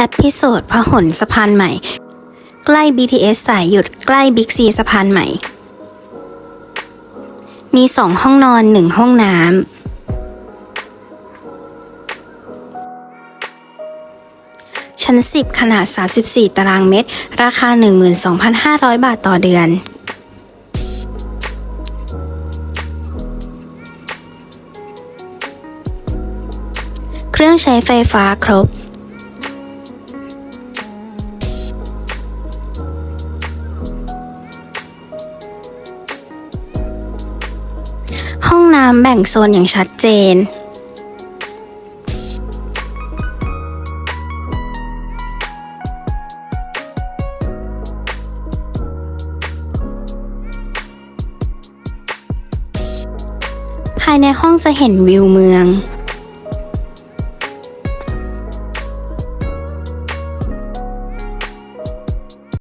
อพิโซดพหลสะพานใหม่ ใกล้ BTS สายหยุดใกล้บิ๊กซีสะพานใหม่ มีสองห้องนอนหนึ่งห้องน้ำ ชั้น 10 ขนาด 34 ตารางเมตร ราคา 12,500 บาทต่อเดือนเครื่องใช้ไฟฟ้าครบ น้ำแบ่งโซนอย่างชัดเจน ภายในห้องจะเห็นวิวเมือง